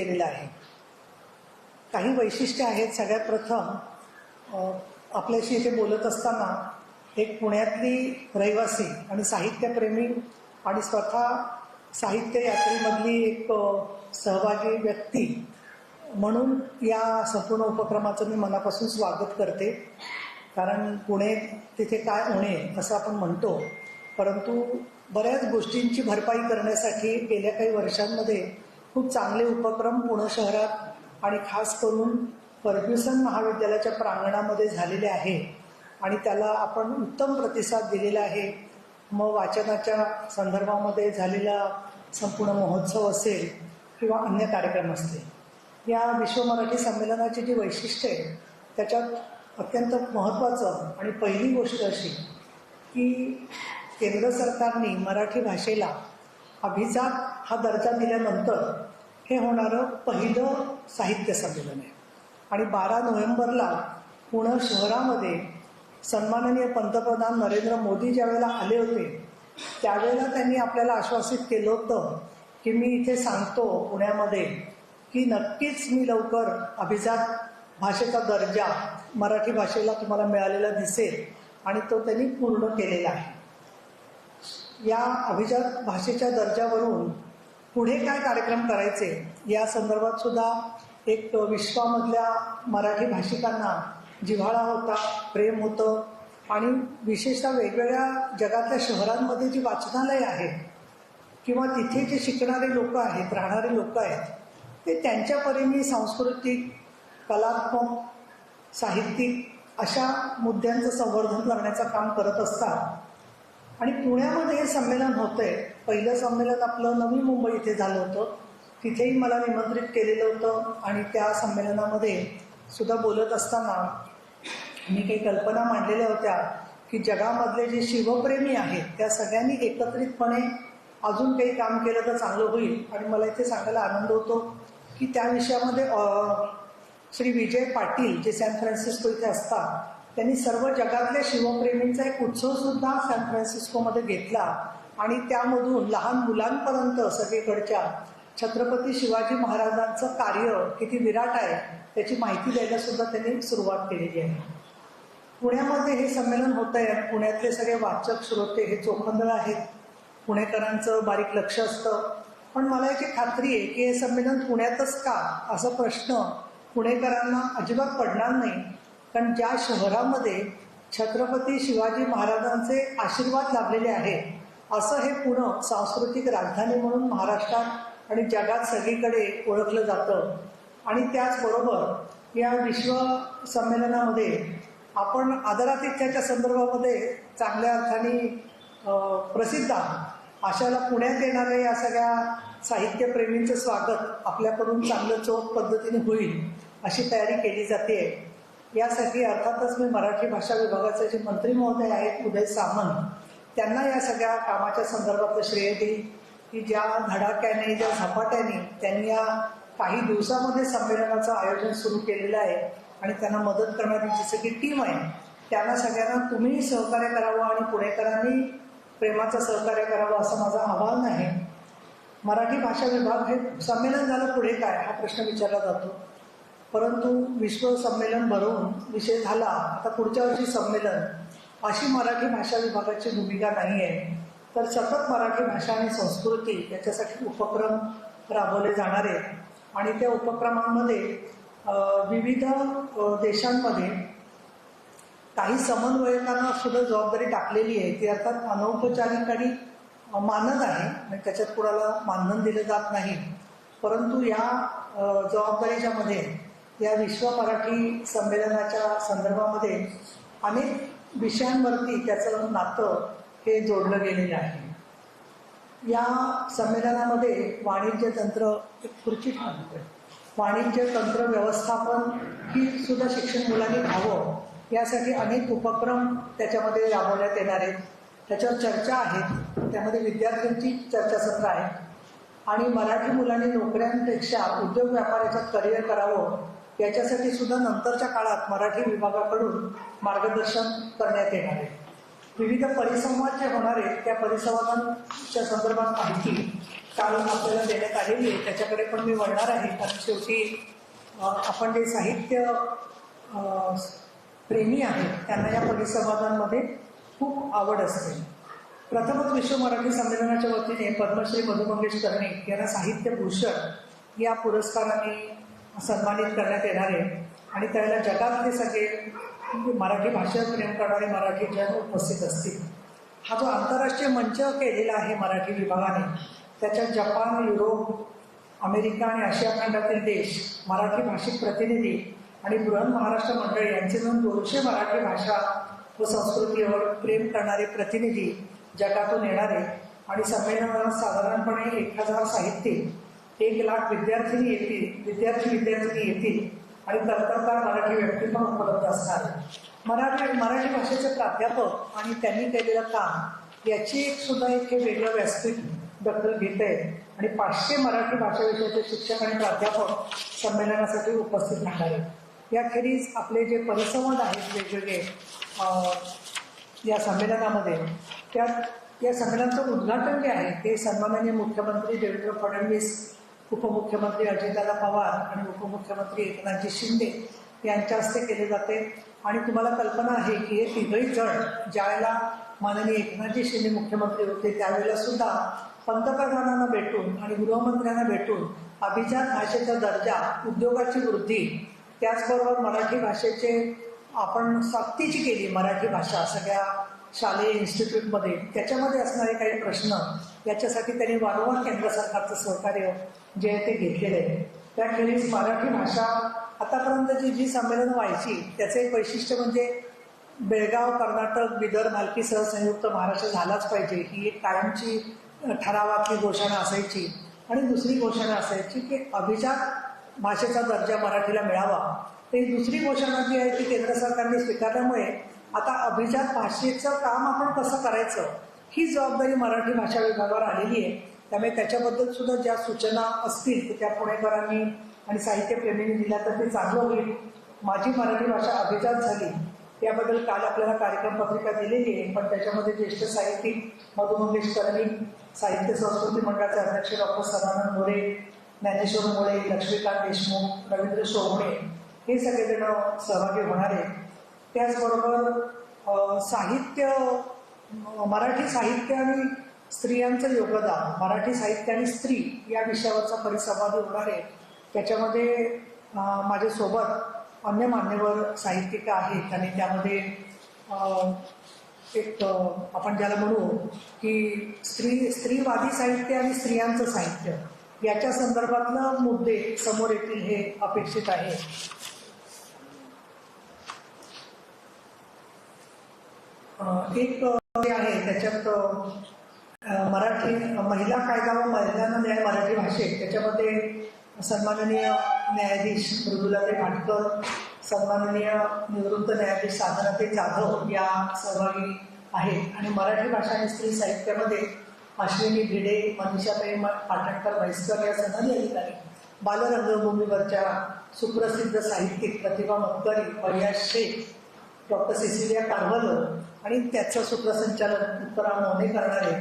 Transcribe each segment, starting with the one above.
केलेलं आहे. काही वैशिष्ट्य आहेत. सगळ्यात प्रथम आपल्याशी इथे बोलत असताना एक पुण्यातली रहिवासी आणि साहित्यप्रेमी आणि स्वतः साहित्य यात्रेमधली एक सहभागी व्यक्ती म्हणून या संपूर्ण उपक्रमाचं मी मनापासून स्वागत करते. कारण पुणे तिथे काय होणे असं आपण म्हणतो. परंतु बऱ्याच गोष्टींची भरपाई करण्यासाठी गेल्या काही वर्षांमध्ये खूप चांगले उपक्रम पुणे शहरात आणि खास करून फर्ग्युसन महाविद्यालयाच्या प्रांगणामध्ये झालेले आहे. आणि त्याला आपण उत्तम प्रतिसाद दिलेला आहे. मग वाचनाच्या संदर्भामध्ये झालेला संपूर्ण महोत्सव असेल किंवा अन्य कार्यक्रम असतील या विश्व मराठी संमेलनाची जी वैशिष्ट्य आहे त्याच्यात अत्यंत महत्त्वाचं आणि पहिली गोष्ट अशी की केंद्र सरकारने मराठी भाषेला अभिजात हा दर्जा दिल्यानंतर हे होणारं पहिलं साहित्य संमेलन आहे. आणि बारा नोव्हेंबरला पुणे शहरामध्ये सन्माननीय पंतप्रधान नरेंद्र मोदी ज्यावेळेला आले होते त्यावेळेला त्यांनी आपल्याला आश्वासित केलं होतं की मी इथे सांगतो पुण्यामध्ये की नक्कीच मी लवकर अभिजात भाषेचा दर्जा मराठी भाषेला तुम्हाला मिळालेला दिसेल आणि तो त्यांनी पूर्ण केलेला आहे. या अभिजात भाषेच्या दर्जावरून पुढे काय कार्यक्रम करायचे या संदर्भात सुद्धा एक विश्वामधल्या मराठी भाषिकांना जिव्हाळा होता प्रेम होतं आणि विशेषतः वेगवेगळ्या जगातल्या शहरांमध्ये जी वाचनालय आहेत किंवा तिथे जे शिकणारे लोक आहेत राहणारे लोक आहेत ते त्यांच्या परीने सांस्कृतिक कलात्मक साहित्यिक अशा मुद्द्यांचं संवर्धन करण्याचं काम करत असतात. आणि पुण्यामध्ये हे संमेलन होतंय. पहिलं संमेलन आपलं नवी मुंबई इथे झालं होतं. तिथेही मला निमंत्रित केलेलं होतं आणि त्या संमेलनामध्ये सुद्धा बोलत असताना मी काही कल्पना मांडलेल्या होत्या की जगामधले जे शिवप्रेमी आहेत त्या सगळ्यांनी एकत्रितपणे अजून काही काम केलं तर चांगलं होईल. आणि मला इथे सांगायला आनंद होतो की त्या विषयामध्ये श्री विजय पाटील जे सॅन फ्रान्सिस्को इथे असतात त्यांनी सर्व जगातल्या शिवप्रेमींचा एक उत्सव सुद्धा सॅन फ्रान्सिस्कोमध्ये घेतला. आणि त्यामधून लहान मुलांपर्यंत सगळीकडच्या छत्रपती शिवाजी महाराजांचं कार्य किती विराट आहे त्याची माहिती द्यायला सुद्धा त्यांनी सुरुवात केलेली आहे. पुण्यामध्ये हे संमेलन होत आहे आणि पुण्यातले सगळे वाचक श्रोते हे चोखंदळ आहेत. पुणेकरांचं बारीक लक्ष असतं. पण मला याची खात्री आहे की हे संमेलन पुण्यातच का? असा प्रश्न पुणेकरांना अजिबात पडणार नाही. कारण ज्या शहरामध्ये छत्रपती शिवाजी महाराजांचे आशीर्वाद लाभलेले आहेत असं हे पुणं सांस्कृतिक राजधानी म्हणून महाराष्ट्रात आणि जगात सगळीकडे ओळखलं जातं. आणि त्याचबरोबर या विश्व संमेलनामध्ये आपण आदरातिथ्याच्या संदर्भामध्ये चांगल्या अर्थाने प्रसिद्ध आहोत. अशाला पुण्यात येणाऱ्या या सगळ्या साहित्यप्रेमींचं स्वागत आपल्याकडून चांगलं चोख पद्धतीने होईल अशी तयारी केली जाते. यासाठी अर्थातच मी मराठी भाषा विभागाचे जे मंत्री महोदय आहेत उदय सामंत त्यांना या सगळ्या कामाच्या संदर्भातलं श्रेय देईल की ज्या धडाक्याने ज्या झपाट्याने त्यांनी या काही दिवसामध्ये संमेलनाचं आयोजन सुरू केलेलं आहे आणि त्यांना मदत करणारी जी सगळी टीम आहे त्यांना सगळ्यांना तुम्ही सहकार्य करावं आणि पुणेकरांनी प्रेमाचं सहकार्य करावं असं माझं आव्हान आहे. मराठी भाषा विभाग हे संमेलन झालं पुढे काय हा प्रश्न विचारला जातो. परंतु विश्व संमेलन भरवून विषय झाला आता पुढच्या वर्षी संमेलन. अशी मराठी भाषा विभागाची भूमिका नाही आहे. तर सतत मराठी भाषा आणि संस्कृती याच्यासाठी उपक्रम राबवले जाणार आहेत. आणि त्या उपक्रमांमध्ये विविध देशांमध्ये काही समन्वयकांना सुद्धा जबाबदारी टाकलेली आहे. ती अर्थात अनौपचारिक आणि मानद आहे. म्हणजे त्याच्यात कुणाला मानधन दिलं जात नाही. परंतु या जबाबदारीच्यामध्ये जबाबदारीच्या या विश्व मराठी संमेलनाच्या संदर्भामध्ये अनेक विषयांवरती त्याचं नातं हे जोडलं गेलेलं आहे. या संमेलनामध्ये वाणिज्य तंत्र एक खुर्ची थांबतोय वाणिज्य तंत्र व्यवस्थापन ही सुद्धा शिक्षण मुलांनी व्हावं यासाठी अनेक उपक्रम त्याच्यामध्ये राबवण्यात येणार आहेत. त्याच्यावर चर्चा आहेत. त्यामध्ये विद्यार्थ्यांची चर्चासत्र आहे आणि मराठी मुलांनी नोकऱ्यांपेक्षा उद्योग व्यापाराचं करिअर करावं याच्यासाठी सुद्धा नंतरच्या काळात मराठी विभागाकडून मार्गदर्शन करण्यात येणार आहे. विविध परिसंवाद जे होणार आहेत त्या परिसंवादांच्या संदर्भात माहिती काल आपल्याला देण्यात आलेली आहे. त्याच्याकडे पण मी वळणार आहे. कारण शेवटी आपण जे साहित्य प्रेमी आहेत त्यांना या परिसंवादांमध्ये खूप आवड असते. प्रथमच विश्व मराठी संमेलनाच्या वतीने पद्मश्री मधु मंगेश कर्णिक यांना साहित्य भूषण या पुरस्काराने सन्मानित करण्यात येणार. आहे आणि त्याला जगातले सगळे म्हणजे मराठी भाषेवर प्रेम करणारे मराठी जन उपस्थित असतील. हा जो आंतरराष्ट्रीय मंच केलेला आहे मराठी विभागाने त्याच्यात जपान युरोप अमेरिका आणि आशिया खंडातील देश मराठी भाषिक प्रतिनिधी आणि बृहन महाराष्ट्र मंडळ यांचे मिळून दोनशे मराठी भाषा व संस्कृतीवर प्रेम करणारे प्रतिनिधी जगातून येणारे आणि संमेलनाला साधारणपणे एक हजार साहित्यिक एक लाख विद्यार्थिनी येतील विद्यार्थी विद्यार्थिनी येतील आणि कर्तबगार मराठी व्यक्ती पण उपलब्ध असणार. मराठी मराठी भाषेचे प्राध्यापक आणि त्यांनी केलेलं काम याची एक सुद्धा एक हे वेगळं व्यासपीठ दखल घेत आहे आणि पाचशे मराठी भाषा विषयाचे शिक्षक आणि प्राध्यापक संमेलनासाठी उपस्थित राहणार आहेत. याखेरीज आपले जे परिसंवाद आहेत वेगवेगळे या संमेलनामध्ये त्यात या संमेलनाचं उद्घाटन जे आहे ते सन्माननीय मुख्यमंत्री देवेंद्र फडणवीस उपमुख्यमंत्री अजितदादा पवार आणि उपमुख्यमंत्री एकनाथजी शिंदे यांच्या हस्ते केले जाते. आणि तुम्हाला कल्पना आहे की हे तिघही जण ज्यावेळेला माननीय एकनाथजी शिंदे मुख्यमंत्री होते त्यावेळेला सुद्धा पंतप्रधानांना भेटून आणि गृहमंत्र्यांना भेटून अभिजात भाषेचा दर्जा उद्योगाची वृद्धी त्याचबरोबर मराठी भाषेचे आपण सक्तीची केली मराठी भाषा सगळ्या शालेय इन्स्टिट्यूटमध्ये. त्याच्यामध्ये असणारे काही प्रश्न याच्यासाठी त्यांनी वारंवार केंद्र सरकारचं सहकार्य जे आहे ते घेतलेलं आहे. त्याखेरीज मराठी भाषा आतापर्यंतची जी संमेलनं व्हायची त्याचं एक वैशिष्ट्य म्हणजे बेळगाव कर्नाटक बिदर मालकीसह संयुक्त महाराष्ट्र झालाच पाहिजे. ही एक कायमची ठरावातली घोषणा असायची. आणि दुसरी घोषणा असायची की अभिजात भाषेचा दर्जा मराठीला मिळावा. ते दुसरी घोषणा जी आहे ती केंद्र सरकारने स्वीकारल्यामुळे आता अभिजात भाषेचं काम आपण कसं करायचं? ही जबाबदारी मराठी भाषा विभागावर आलेली आहे. त्यामुळे त्याच्याबद्दल सुद्धा ज्या सूचना असतील तर त्या पुणेकरांनी आणि साहित्यप्रेमींनी दिल्या तर ते चांगलं होईल. माझी मराठी भाषा अभिजात झाली त्याबद्दल काल आपल्याला कार्यक्रम पत्रिका दिलेली आहे. पण त्याच्यामध्ये ज्येष्ठ साहित्यिक मधु मंगेश साहित्य संस्कृती मंडळाचे अध्यक्ष डॉक्टर सदानंद मोरे ज्ञानेश्वर मोरे लक्ष्मीकांत देशमुख रवींद्र शोभणे हे सगळेजण सहभागी होणार आहे त्याचबरोबर साहित्य मराठी साहित्य आणि स्त्रियांचं योगदान. मराठी साहित्य आणि स्त्री या विषयावरचा परिसंवाद होणार आहे. त्याच्यामध्ये माझ्यासोबत अन्य मान्यवर साहित्यिक आहेत आणि त्यामध्ये एक आपण ज्याला म्हणू की स्त्री स्त्रीवादी साहित्य आणि स्त्रियांचं साहित्य. याच्या संदर्भातलं मुद्दे समोर येतील हे अपेक्षित आहे. एक जे आहे. त्याच्यात मराठी महिला कायदा व महिलांना न्याय मराठी भाषेत त्याच्यामध्ये सन्माननीय न्यायाधीश मृदुलाताई भाटकर सन्माननीय निवृत्त न्यायाधीश साधनाताई जाधव या सहभागी आहेत. आणि मराठी भाषा आणि स्त्री साहित्यामध्ये अश्विनी भिडे मनीषाताई पाटणकर म्हैसकर या सनदी अधिकारी. बालरंगभूमीवरच्या सुप्रसिद्ध साहित्यिक प्रतिभा मतकरी पर्यास शेख डॉक्टर सिसिलिया कार्वलो आणि त्याचं सूत्रसंचालन उत्तरा मोने करणारे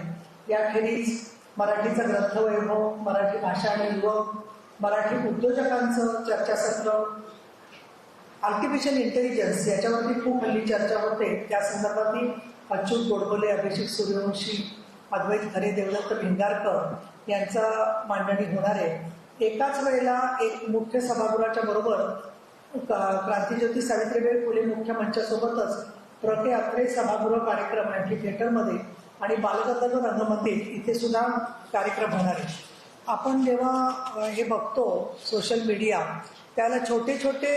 याखेरीज मराठीचं ग्रंथवैभव मराठी भाषा आणि युवक मराठी उद्योजकांचं चर्चासत्र आर्टिफिशियल इंटेलिजन्स याच्यावरती खूप हल्ली चर्चा होते. त्या संदर्भातही अच्युत गोडबोले अभिषेक सूर्यवंशी अद्वैत खरे देवदत्त भिंगारकर यांचा मांडणी होणार आहे. एकाच वेळेला एक मुख्य सभागृहाच्या बरोबर क्रांतिज्योती क्रांतीज्योती सावित्रीबाई फुले मुख्य मंचासोबतच प्र के अत्रे सभागृह कार्यक्रम अँटी थिएटरमध्ये. आणि बालगंधर्व रंगमंदिर इथे सुद्धा कार्यक्रम होणार आहे. आपण जेव्हा हे बघतो सोशल मीडिया त्याला छोटे छोटे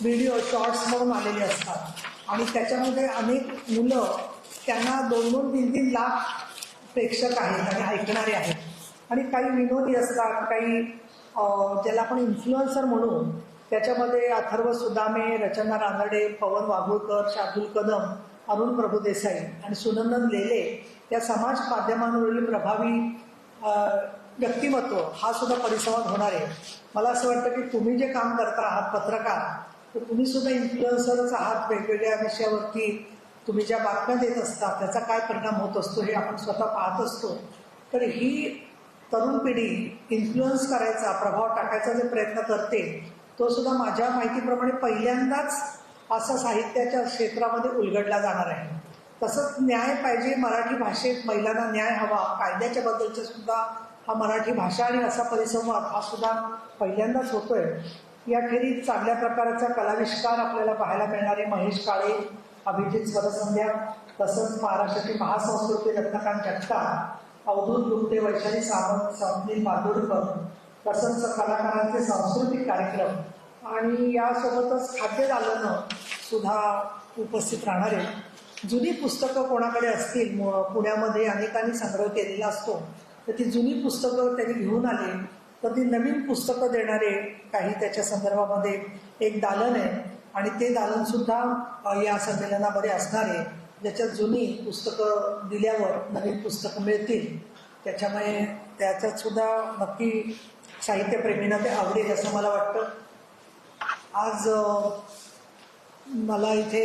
व्हिडिओ शॉर्ट्स म्हणून आलेले असतात. आणि त्याच्यामध्ये अनेक मुलं त्यांना दोन दोन तीन तीन लाख प्रेक्षक आहेत आणि ऐकणारे आहेत. आणि काही विनोदी असतात काही ज्याला आपण इन्फ्लुएन्सर म्हणू त्याच्यामध्ये अथर्व सुदामे रचना रानडे पवन वाघुळकर शार्दुल कदम अरुण प्रभुदेसाई आणि सुनंदन लेले या समाज माध्यमांवरील प्रभावी व्यक्तिमत्व हा सुद्धा परिसंवाद होणार आहे. मला असं वाटतं की तुम्ही जे काम करता आहात पत्रकार तर तुम्ही सुद्धा इन्फ्लुएन्सरच आहात वेगवेगळ्या विषयावरती. तुम्ही ज्या बातम्या देत असता त्याचा काय परिणाम होत असतो हे आपण स्वतः पाहत असतो. तर ही तरुण पिढी इन्फ्लुअन्स करायचा प्रभाव टाकायचा जे प्रयत्न करते तो सुद्धा माझ्या माहितीप्रमाणे पहिल्यांदाच असा साहित्याच्या क्षेत्रामध्ये उलगडला जाणार आहे. तसंच न्याय पाहिजे मराठी भाषेत महिलांना न्याय हवा कायद्याच्या बद्दलचा सुद्धा हा मराठी भाषा आणि असा परिसंवाद हा सुद्धा पहिल्यांदाच होतोय. याखेरीज चांगल्या प्रकारचा कलाविष्कार आपल्याला पाहायला मिळणारे महेश काळे अभिजित स्वरसंध्या तसंच महाराष्ट्राची महासंस्कृती रत्नकांत जगताप अवधूत गुप्ते वैशाली सावंत स्वप्नील मातोडकर तसंच कलाकारांचे सांस्कृतिक कार्यक्रम आणि यासोबतच खाद्यदालनं सुद्धा उपस्थित राहणार. आहे जुनी पुस्तकं कोणाकडे असतील? पुण्यामध्ये अनेकांनी संग्रह केलेला असतो. तर ती जुनी पुस्तकं त्यांनी घेऊन आले. तर ती नवीन पुस्तकं देणारे काही त्याच्या संदर्भामध्ये एक दालन आहे. आणि ते दालन सुद्धा या संमेलनामध्ये असणार आहे. ज्याच्यात जुनी पुस्तकं दिल्यावर नवीन पुस्तकं मिळतील. त्याच्यामुळे त्याच्यात सुद्धा नक्की साहित्यप्रेमींना ते आवडेल असं मला वाटतं. आज मला इथे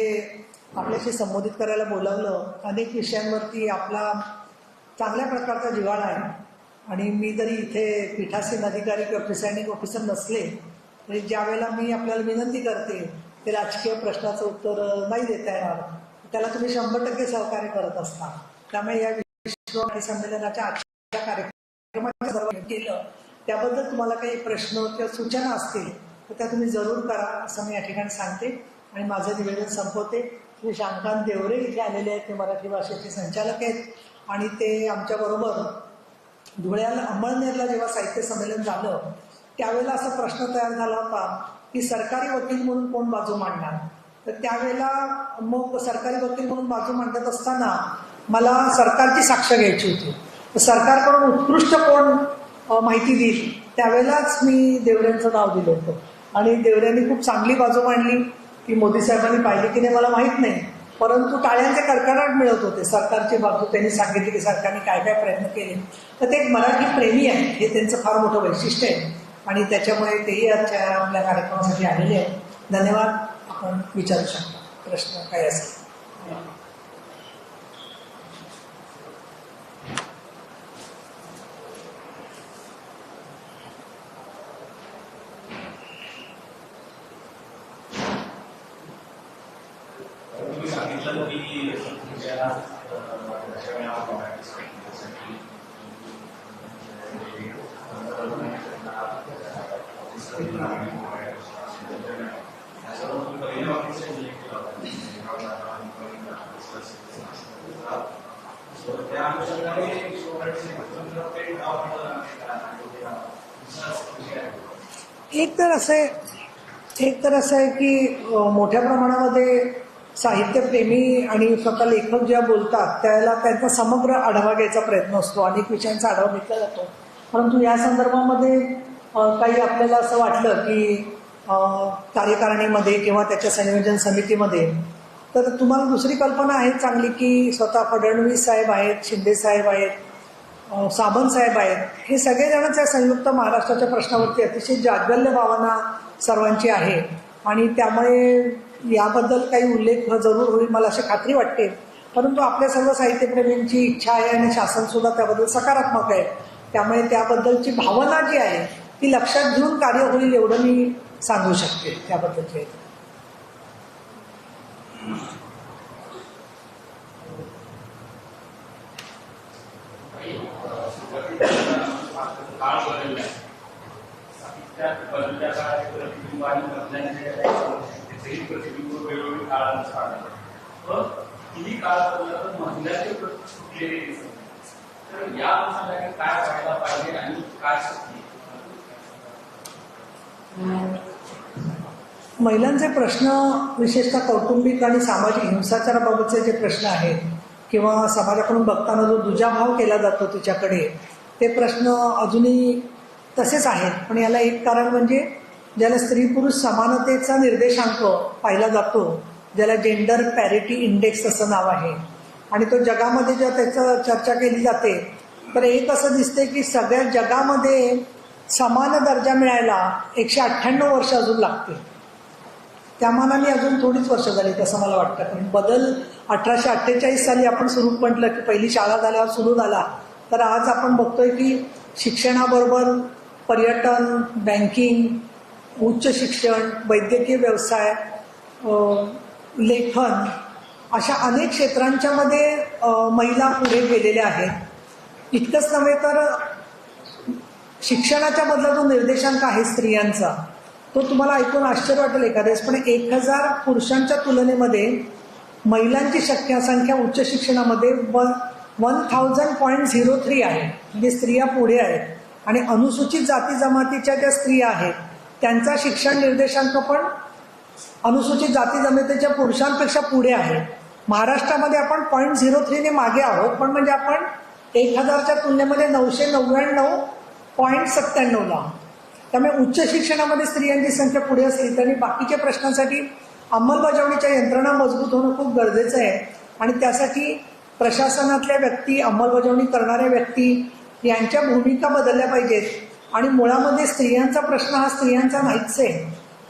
आपल्याशी संबोधित करायला बोलावलं. अनेक विषयांवरती आपला चांगल्या प्रकारचा जिव्हाळा आहे. आणि मी जरी इथे पीठासीन अधिकारी किंवा प्रिसायडिंग ऑफिसर नसले तरी ज्या वेळेला मी आपल्याला विनंती करते ते राजकीय प्रश्नाचं उत्तर नाही देता येणार त्याला तुम्ही शंभर टक्के सहकार्य करत असता. त्यामुळे या विश्व आणि संमेलनाच्या आजच्या कार्यक्रमात केलं. त्याबद्दल तुम्हाला काही प्रश्न किंवा सूचना असतील तर त्या तुम्ही जरूर करा असं मी या ठिकाणी सांगते. आणि माझं निवेदन संपवते. श्री शांतान देवरे इथे आलेले आहेत. ते मराठी भाषेचे संचालक आहेत. आणि ते आमच्याबरोबर धुळ्याला अंमळनेरला जेव्हा साहित्य संमेलन झालं त्यावेळेला असा प्रश्न तयार झाला होता की सरकारी वकील म्हणून कोण बाजू मांडणार? तर त्यावेळेला मग सरकारी वकील म्हणून बाजू मांडत असताना मला सरकारची साक्ष घ्यायची होती. तर सरकारकडून उत्कृष्ट कोण माहिती दिली. त्यावेळेलाच मी देवऱ्यांचं नाव दिलं होतं. आणि देवऱ्यांनी खूप चांगली बाजू मांडली ती मोदी साहेबांनी पाहिली की नाही मला माहीत नाही. परंतु टाळ्यांचे कडकडाट मिळत होते. सरकारची बाजू त्यांनी सांगितली की सरकारने काय काय प्रयत्न केले. तर ते एक मराठी प्रेमी आहे. हे त्यांचं फार मोठं वैशिष्ट्य आहे. आणि त्याच्यामुळे तेही आजच्या आपल्या कार्यक्रमासाठी आलेले आहेत. धन्यवाद. आपण विचारू शकता. प्रश्न काय असेल तुम्ही सांगितलं की त्या अनुषंगाने एक तर असं आहे एक तर असं आहे की मोठ्या प्रमाणामध्ये साहित्यप्रेमी आणि स्वतः लेखक ज्या बोलतात त्याला त्यांचा समग्र आढावा घ्यायचा प्रयत्न असतो. अनेक विषयांचा आढावा घेतला जातो. परंतु या संदर्भामध्ये काही आपल्याला असं वाटलं की अ, कार्यकारिणीमध्ये किंवा त्याच्या संयोजन समितीमध्ये तर तुम्हाला दुसरी कल्पना आहे चांगली की स्वतः फडणवीस साहेब आहेत शिंदे साहेब आहेत साबण साहेब आहेत हे सगळेजणच या संयुक्त महाराष्ट्राच्या प्रश्नावरती अतिशय जागल्य भावना सर्वांची आहे. आणि त्यामुळे याबद्दल काही उल्लेख जरूर होईल मला अशी खात्री वाटते. परंतु आपल्या सर्व साहित्यप्रेमींची इच्छा आहे आणि शासनसुद्धा त्याबद्दल सकारात्मक आहे. त्यामुळे त्याबद्दलची भावना जी आहे ती लक्षात घेऊन कार्य होईल एवढं मी सांगू शकते त्याबद्दलचे. स्त्री प्रतिबिंब आणि वेगवेगळ्या काळानुसार आढळलं. व तिन्ही काळ महिलाचे फुटलेले दिसत तर या अनुषंगाने काय व्हायला पाहिजे आणि काय शक्ती महिलांचे प्रश्न विशेषतः कौटुंबिक आणि सामाजिक हिंसाचाराबाबतचे जे प्रश्न आहेत किंवा समाजाकडून बघताना जो दुजाभाव केला जातो तिच्याकडे ते प्रश्न अजूनही तसेच आहेत. पण याला एक कारण म्हणजे ज्याला स्त्री पुरुष समानतेचा निर्देशांक पाहिला जातो ज्याला जेंडर पॅरिटी इंडेक्स असं नाव आहे. आणि तो जगामध्ये जेव्हा त्याचं चर्चा केली जाते तर एक असं दिसते की सगळ्या जगामध्ये समान दर्जा मिळायला एकशे अठ्ठ्याण्णव वर्ष अजून लागते त्या मानाने अजून थोडीच वर्ष झाली असं मला वाटतं. पण बदल अठराशे अठ्ठेचाळीस साली आपण सुरू म्हटलं की पहिली शाळा झाल्यावर सुरू झाला. तर आज आपण बघतोय की शिक्षणाबरोबर पर्यटन बँकिंग उच्च शिक्षण वैद्यकीय व्यवसाय लेखन अशा अनेक क्षेत्रांच्यामध्ये महिला पुढे गेलेल्या आहेत. इतकंच नव्हे तर शिक्षणाच्या मधला जो निर्देशांक आहे स्त्रियांचा तो तुम्हाला ऐकून आश्चर्य वाटेल एखाद्यास पण एक हजार पुरुषांच्या तुलनेमध्ये महिलांची शक्य संख्या उच्च शिक्षणामध्ये one one thousand point zero three आहे. म्हणजे स्त्रिया पुढे आहेत. आणि अनुसूचित जाती जमातीच्या ज्या स्त्रिया आहेत त्यांचा शिक्षण निर्देशांक पण अनुसूचित जाती जमातीच्या पुरुषांपेक्षा पुढे आहे. महाराष्ट्रामध्ये आपण पॉईंट झिरो थ्रीने मागे आहोत पण म्हणजे आपण एक हजारच्या तुलनेमध्ये नऊशे नव्याण्णव पॉईंट सत्त्याण्णवला आहोत. त्यामुळे उच्च शिक्षणामध्ये स्त्रियांची संख्या पुढे असली तरी बाकीच्या प्रश्नांसाठी अंमलबजावणीच्या यंत्रणा मजबूत होणं खूप गरजेचं आहे. आणि त्यासाठी प्रशासनातल्या व्यक्ती अंमलबजावणी करणाऱ्या व्यक्ती यांच्या भूमिका बदलल्या पाहिजेत. आणि मुळामध्ये स्त्रियांचा प्रश्न हा स्त्रियांचा नाहीच आहे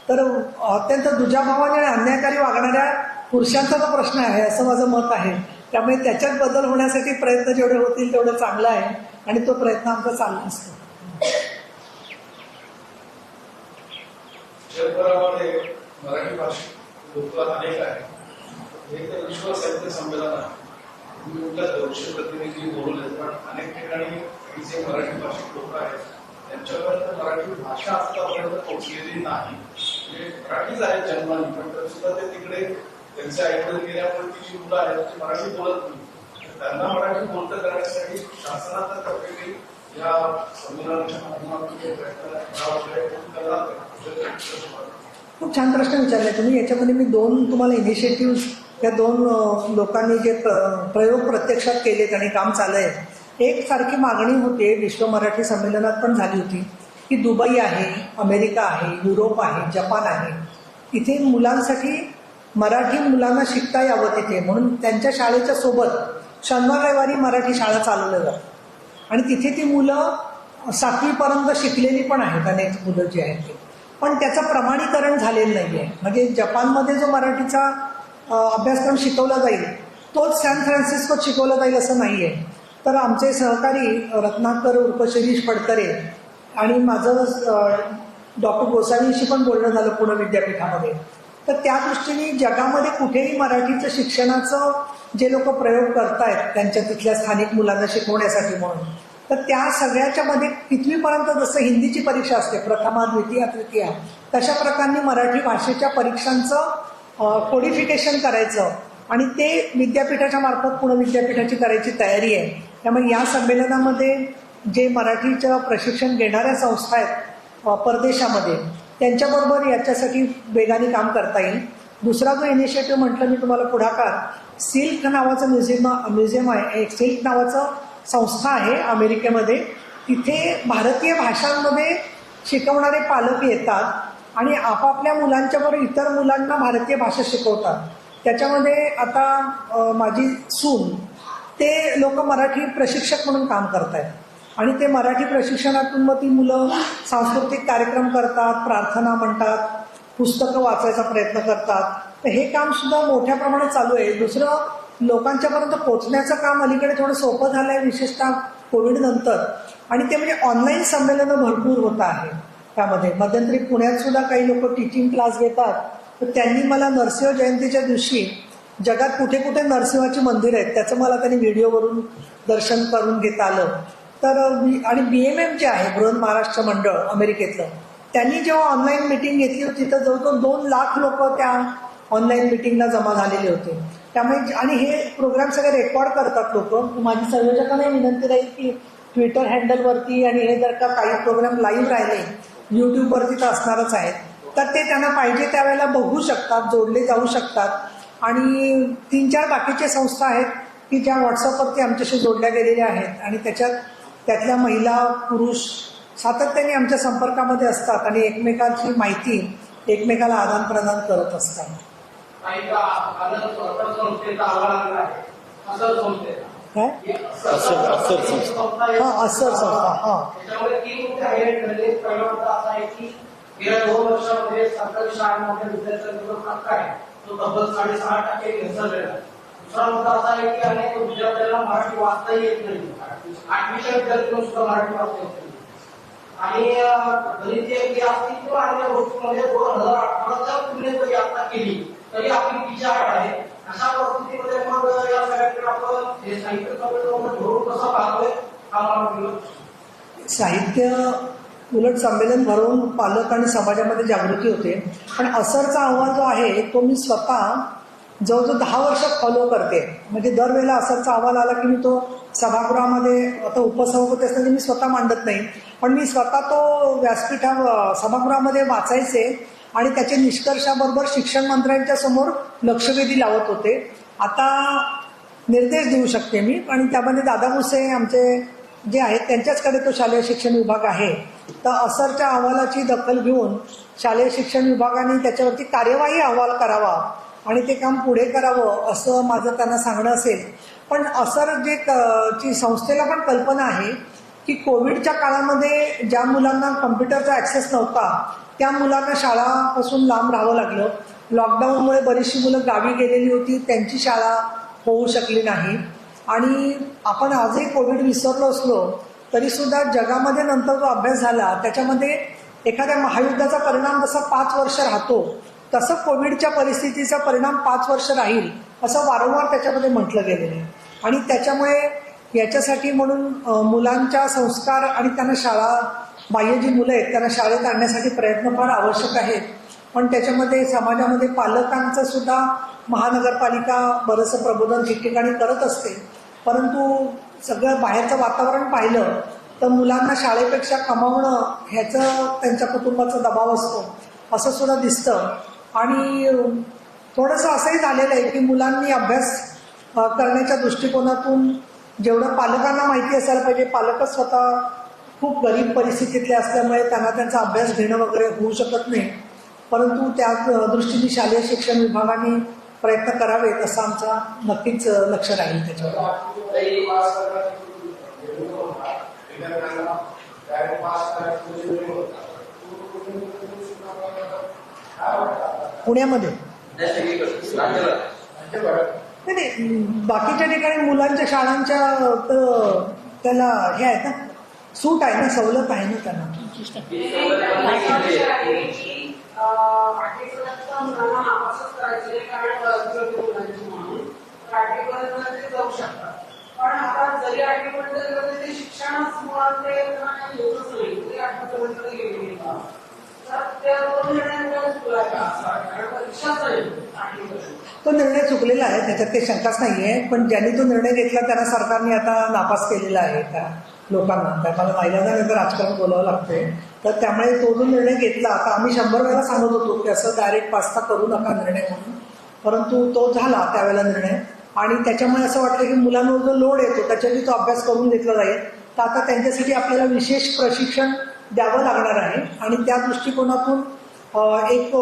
तर अत्यंत दुजाभावाने आणि अन्यायकारी वागणाऱ्या पुरुषांचा तो प्रश्न आहे असं माझं मत आहे. त्यामुळे त्याच्यात बदल होण्यासाठी प्रयत्न जेवढे होतील तेवढं चांगलं आहे आणि तो प्रयत्न आमचा चालू असतो. मराठी भाषिक लोक अनेक आहेत हे तर विश्व साहित्य संमेलन आहे. तुम्ही म्हटलं दोनशे प्रतिनिधी बोलले पण अनेक ठिकाणी जे मराठी भाषिक लोक आहेत. त्यांच्यापर्यंत मराठी भाषा आतापर्यंत पोहोचलेली नाही. म्हणजे मराठीच आहे जन्माने पण तर सुद्धा ते तिकडे त्यांचे आईकडे गेल्यामुळे ती जी मुलं आहेत ती मराठी बोलत नाही. त्यांना मराठी बोलतं करण्यासाठी शासनाचा तर्फे या संमेलनाच्या माध्यमातून प्रयत्न खूप छान प्रश्न विचारले तुम्ही. याच्यामध्ये मी दोन तुम्हाला इनिशिएटिव्ह या दोन लोकांनी जे प्र- प्रयोग प्रत्यक्षात केलेत आणि काम चालू आहे. एकसारखी मागणी होते विश्व मराठी संमेलनात पण झाली होती की दुबई आहे अमेरिका आहे युरोप आहे जपान आहे. इथे मुलांसाठी मराठी मुलांना शिकता यावं तिथे. म्हणून त्यांच्या शाळेच्या सोबत शनिवार रविवारी मराठी शाळा चालवल्या जातात. आणि तिथे ती मुलं सातवीपर्यंत शिकलेली पण आहेत अनेक मुलं जी आहेत ती. पण त्याचं प्रमाणीकरण झालेलं नाही आहे म्हणजे जपानमध्ये जो मराठीचा अभ्यासक्रम शिकवला जाईल तोच सॅन फ्रान्सिस्कोत शिकवला जाईल असं नाही आहे तर आमचे सहकारी रत्नाकर उर्फ शिरीष फडकरे आणि माझं डॉक्टर गोसावींशी पण बोलणं झालं पुणे विद्यापीठामध्ये. तर त्या दृष्टीने जगामध्ये कुठेही मराठीचं शिक्षणाचं जे लोक प्रयोग करतायत त्यांच्या तिथल्या स्थानिक मुलांना शिकवण्यासाठी म्हणून तर त्या सगळ्याच्या मध्ये कितवीपर्यंत जसं हिंदीची परीक्षा असते प्रथमा द्वितीय तृतीया तशा प्रकारे मराठी भाषेच्या परीक्षांचं कोडिफिकेशन करायचं आणि ते विद्यापीठाच्या मार्फत पुणे विद्यापीठाची करायची तयारी आहे. त्यामुळे या संमेलनामध्ये जे मराठीचं प्रशिक्षण घेणाऱ्या संस्था आहेत परदेशामध्ये त्यांच्याबरोबर याच्यासाठी वेगाने काम करता येईल. दुसरा जो इनिशिएटिव्ह म्हटलं मी तुम्हाला पुढाकार सिल्क नावाचं म्युझियम म्युझियम आहे एक सिल्क नावाचं संस्था आहे अमेरिकेमध्ये. तिथे भारतीय भाषांमध्ये शिकवणारे पालक येतात आणि आपापल्या मुलांच्या बरोबर इतर मुलांना भारतीय भाषा शिकवतात. त्याच्यामध्ये आता माझी सून ते लोक मराठी प्रशिक्षक म्हणून काम करत आहेत आणि ते मराठी प्रशिक्षणातून मग ती मुलं सांस्कृतिक कार्यक्रम करतात प्रार्थना म्हणतात पुस्तकं वाचायचा प्रयत्न करतात. तर हे काम सुद्धा मोठ्या प्रमाणात चालू आहे. दुसरं लोकांच्यापर्यंत पोचण्याचं काम अलीकडे थोडं सोपं झालं आहे विशेषतः कोविड नंतर. आणि ते म्हणजे ऑनलाईन संमेलनं भरपूर होत आहे त्यामध्ये. मध्यंतरी पुण्यात सुद्धा काही लोक टीचिंग क्लास घेतात. तर त्यांनी मला नरसिंह जयंतीच्या दिवशी जगात कुठे कुठे नरसिंहाची मंदिर आहेत त्याचं मला त्यांनी व्हिडिओवरून दर्शन करून घेता आलं. तर आणि बी एम एम जे आहे बृहन महाराष्ट्र मंडळ अमेरिकेतलं त्यांनी जेव्हा ऑनलाईन मिटिंग घेतली होती तर जवळजवळ दोन लाख लोक त्या ऑनलाईन मिटिंगला जमा झालेले होते. त्यामुळे आणि हे प्रोग्राम सगळे रेकॉर्ड करतात लोक. माझी संयोजकांना विनंती राहील की ट्विटर हँडलवरती आणि हे जर का काही प्रोग्राम लाईव्ह राहिले यूट्यूबवरती तर असणारच आहेत. तर ते त्यांना पाहिजे त्यावेळेला बघू शकतात जोडले जाऊ शकतात. आणि तीन चार बाकीच्या संस्था आहेत की ज्या व्हॉट्सअपवरती आमच्याशी जोडल्या गेलेल्या आहेत. आणि त्याच्यात त्यातल्या महिला पुरुष सातत्याने आमच्या संपर्कामध्ये असतात आणि एकमेकांची माहिती एकमेकाला आदान प्रदान करत असतात. काय? असर असर संस्था हा असर संस्था हा. तो तब्बल साडेसहा टक्के घसरलेला आहे दुसरा मुद्दा असा आहे की अनेक विद्यार्थ्यांना मराठी वाचता येत नाही. आठवीच्या विद्यार्थ्यांना सुद्धा मराठी वाचता येत नाही. आणि गणितीय गणित असतील किंवा अन्य गोष्टीमध्ये दोन हजार अठराच्या तुलनेत जरी आता केली तरी आपली पिछाड आहे. अशा परिस्थितीमध्ये मग या सगळ्याकडे आपण हे साहित्य संमेलन धोरण कसं पाहतोय हा मला साहित्य उलट संमेलन भरवून पालक आणि समाजामध्ये जागृती होते. पण असरचा अहवाल जो आहे तो मी स्वतः जवळजवळ दहा वर्ष फॉलो करते. म्हणजे दरवेळेला असरचा अहवाल आला की मी तो सभागृहामध्ये आता उपसभापती असताना मी स्वतः मांडत नाही. पण मी स्वतः तो व्यासपीठा सभागृहामध्ये वाचायचे आणि त्याच्या निष्कर्षाबरोबर शिक्षण मंत्र्यांच्या समोर लक्षवेधी लावत होते. आता निर्देश देऊ शकते मी. आणि त्यामध्ये दादा भुसे आमचे जे आहेत त्यांच्याचकडे तो शालेय शिक्षण विभाग आहे. तर असरच्या अहवालाची दखल घेऊन शालेय शिक्षण विभागाने त्याच्यावरती कार्यवाही अहवाल करावा आणि ते काम पुढे करावं असं माझं त्यांना सांगणं असेल. पण असर जे क- ची संस्थेला पण कल्पना आहे की कोविडच्या काळामध्ये ज्या मुलांना कम्प्युटरचा ॲक्सेस नव्हता त्या मुलांना शाळापासून लांब राहावं लागलं. लॉकडाऊनमुळे बरीचशी मुलं गावी गेलेली होती त्यांची शाळा होऊ शकली नाही. आणि आपण आजही कोविड विसरलो असलो तरी सुद्धा जगामध्ये नंतर जो अभ्यास झाला त्याच्यामध्ये एखाद्या महायुद्धाचा परिणाम जसा पाच वर्ष राहतो तसं कोविडच्या परिस्थितीचा परिणाम पाच वर्ष राहील असं वारंवार त्याच्यामध्ये म्हटलं गेलेलं आहे. आणि त्याच्यामुळे याच्यासाठी म्हणून मुलांच्या संस्कार आणि त्यांना शाळा बाह्य जी मुलं आहेत त्यांना शाळेत आणण्यासाठी प्रयत्न फार आवश्यक आहेत. पण त्याच्यामध्ये समाजामध्ये पालकांचं सुद्धा महानगरपालिका बरंचसं प्रबोधन ठिकठिकाणी करत असते. परंतु सगळं बाहेरचं वातावरण पाहिलं तर मुलांना शाळेपेक्षा कमावणं ह्याचं त्यांच्या कुटुंबाचा दबाव असतो. असं सुद्धा दिसतं. आणि थोडंसं असंही झालेलं आहे की मुलांनी अभ्यास करण्याच्या दृष्टिकोनातून जेवढं पालकांना माहिती असायला पाहिजे पालकच स्वतः खूप गरीब परिस्थितीतले असल्यामुळे त्यांना त्यांचा अभ्यास घेणं वगैरे होऊ शकत नाही. परंतु त्या दृष्टीने शालेय शिक्षण विभागाने प्रयत्न करावेत असं आमचा नक्कीच लक्ष राहील त्याच्यावर. पुण्यामध्ये? नाही नाही बाकीच्या ठिकाणी मुलांच्या शाळांच्या त्याला हे आहे ना सूट आहे ना सवलत आहे ना त्यांना. जाऊ शकतात पण आता जरी आठवीपर्यंत गेलं ते शिक्षणच मुळात ते नाही आठवीपर्यंत का तो निर्णय चुकलेला आहे त्याच्यात काही शंकाच नाही आहे पण ज्यांनी तो निर्णय घेतला त्यांना सरकारने आता नापास केलेला आहे त्या लोकांना. त्या मला महिलांना राजकारण बोलावं लागतंय. तर त्यामुळे तो जो निर्णय घेतला आता आम्ही शंभर वेळा सांगत होतो की असं डायरेक्ट पास्ता करू नका निर्णय म्हणून. परंतु तो झाला त्यावेळेला निर्णय. आणि त्याच्यामुळे असं वाटतं की मुलांवर जो लोड येतो त्याच्यासाठी तो अभ्यास करून घेतला जाईल. तर आता त्यांच्यासाठी आपल्याला विशेष प्रशिक्षण द्यावं लागणार आहे. आणि त्या दृष्टिकोनातून एक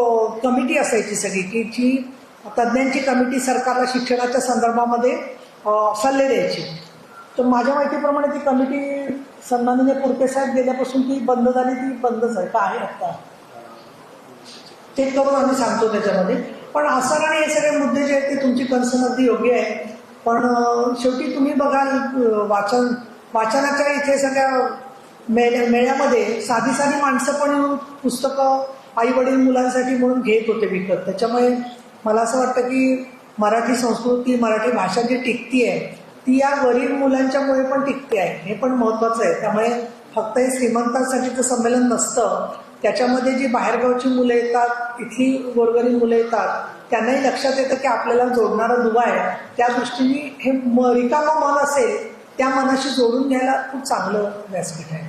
कमिटी असायची सगळी की जी तज्ज्ञांची कमिटी सरकारला शिक्षणाच्या संदर्भामध्ये सल्ले द्यायची. तर माझ्या माहितीप्रमाणे ती कमिटी सन्माननीय पुरके साहेब गेल्यापासून ती बंद झाली ती बंदच आहे का आहे आत्ता चेक करून आम्ही सांगतो त्याच्यामध्ये. पण असं आणि हे सगळे मुद्दे जे आहेत ते तुमची कन्सर्न अगदी योग्य आहे पण शेवटी तुम्ही बघाल वाचन वाचनाच्या इथे सगळ्या मेळ्या मेळ्यामध्ये साधी साधी माणसं पण येऊन पुस्तकं आई वडील मुलांसाठी म्हणून घेत होते विकत. त्याच्यामुळे मला असं वाटतं की मराठी संस्कृती मराठी भाषा जी टिकती आहे ती या गरीब मुलांच्यामुळे पण टिकते आहे. हे पण महत्त्वाचं आहे. त्यामुळे फक्त हे श्रीमंतांसाठीचं संमेलन नसतं त्याच्यामध्ये जी बाहेरगावची मुलं येतात इथली गोरगरीब मुलं येतात त्यांनाही लक्षात येतं की आपल्याला जोडणारा दुवा आहे. त्या दृष्टीने हे म रिकामं मन असेल त्या मनाशी जोडून घ्यायला खूप चांगलं व्यासपीठ आहे.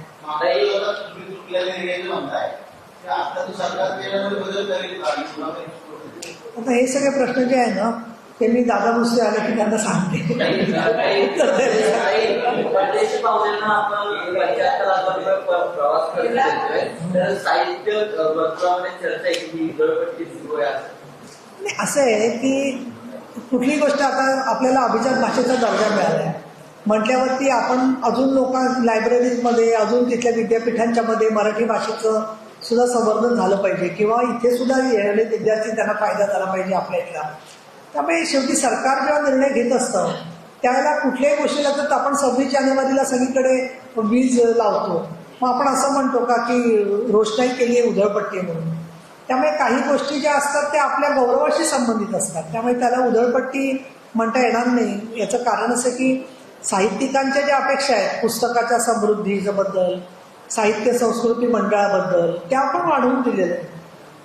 आता हे सगळे प्रश्न जे आहे ना ते मी दादा भुसे आले की त्यांना सांगते. ही. नाही असं आहे की कुठली गोष्ट आता आपल्याला अभिजात भाषेचा दर्जा मिळाला आहे म्हटल्यावरती आपण अजून लोकां लायब्ररीजमध्ये अजून तिथल्या विद्यापीठांच्या मध्ये मराठी भाषेचं सुद्धा संवर्धन झालं पाहिजे. किंवा इथे सुद्धा येणारे विद्यार्थी त्यांना फायदा झाला पाहिजे आपल्या इथला. त्यामुळे शेवटी सरकार जेव्हा निर्णय घेत असतं त्यावेळेला कुठल्याही गोष्टीला तर आपण सव्वीस जानेवारीला सगळीकडे वीज लावतो. मग आपण असं म्हणतो का की रोषणाई केली आहे उधळपट्टी म्हणून. त्यामुळे काही गोष्टी ज्या असतात त्या आपल्या गौरवाशी संबंधित असतात. त्यामुळे त्याला उधळपट्टी म्हणता येणार नाही. याचं कारण असं की साहित्यिकांच्या ज्या अपेक्षा आहेत पुस्तकाच्या समृद्धीबद्दल साहित्य संस्कृती मंडळाबद्दल त्या आपण वाढवून दिलेल्या आहेत.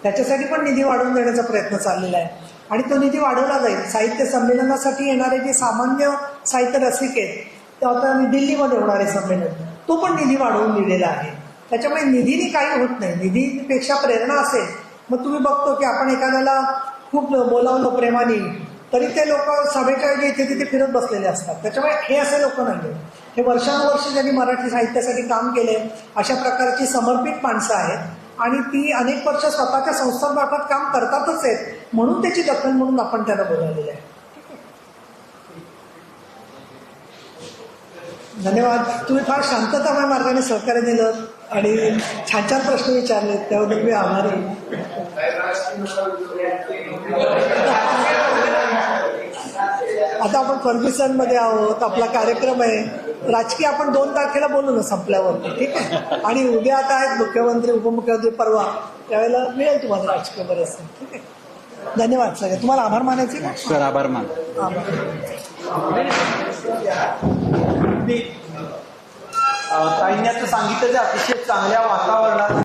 त्याच्यासाठी पण निधी वाढवून देण्याचा प्रयत्न चाललेला आहे. आणि तो निधी वाढवला जाईल. साहित्य संमेलनासाठी येणारे जे सामान्य साहित्य रसिक आहेत ते आता दिल्लीमध्ये होणारे संमेलन. तो पण निधी वाढवून दिलेला आहे. त्याच्यामुळे निधीने काही होत नाही. निधीपेक्षा प्रेरणा असेल. मग तुम्ही बघतो की आपण एखाद्याला खूप बोलावलं प्रेमाने तरी ते लोक सभेच्या वेळी इथे तिथे फिरत बसलेले असतात. त्याच्यामुळे हे असे लोक नाही हे वर्षानुवर्ष ज्यांनी मराठी साहित्यासाठी काम केले अशा प्रकारची समर्पित माणसं आहेत. आणि ती अनेक वर्ष स्वतःच्या संस्थांमार्फत काम करतातच आहेत. म्हणून त्याची दखल म्हणून आपण त्यांना बोलावलेलं आहे. धन्यवाद. तुम्ही फार शांततामय मार्गाने सहकार्य दिलं आणि छान छान प्रश्न विचारले त्याबद्दल मी आभारी आता आपण फर्ग्युसनमध्ये आहोत. आपला कार्यक्रम आहे. राजकीय आपण दोन तारखेला बोलू ना संपल्यावरती ठीक आहे? आणि उद्या आता आहेत मुख्यमंत्री उपमुख्यमंत्री परवा. त्यावेळेला मिळेल तुम्हाला राजकीय बरेच ठीक आहे? धन्यवाद सगळे. तुम्हाला आभार मानायचे का? सर आभार मान. आभार. सांगितलं जे अतिशय चांगल्या वातावरणात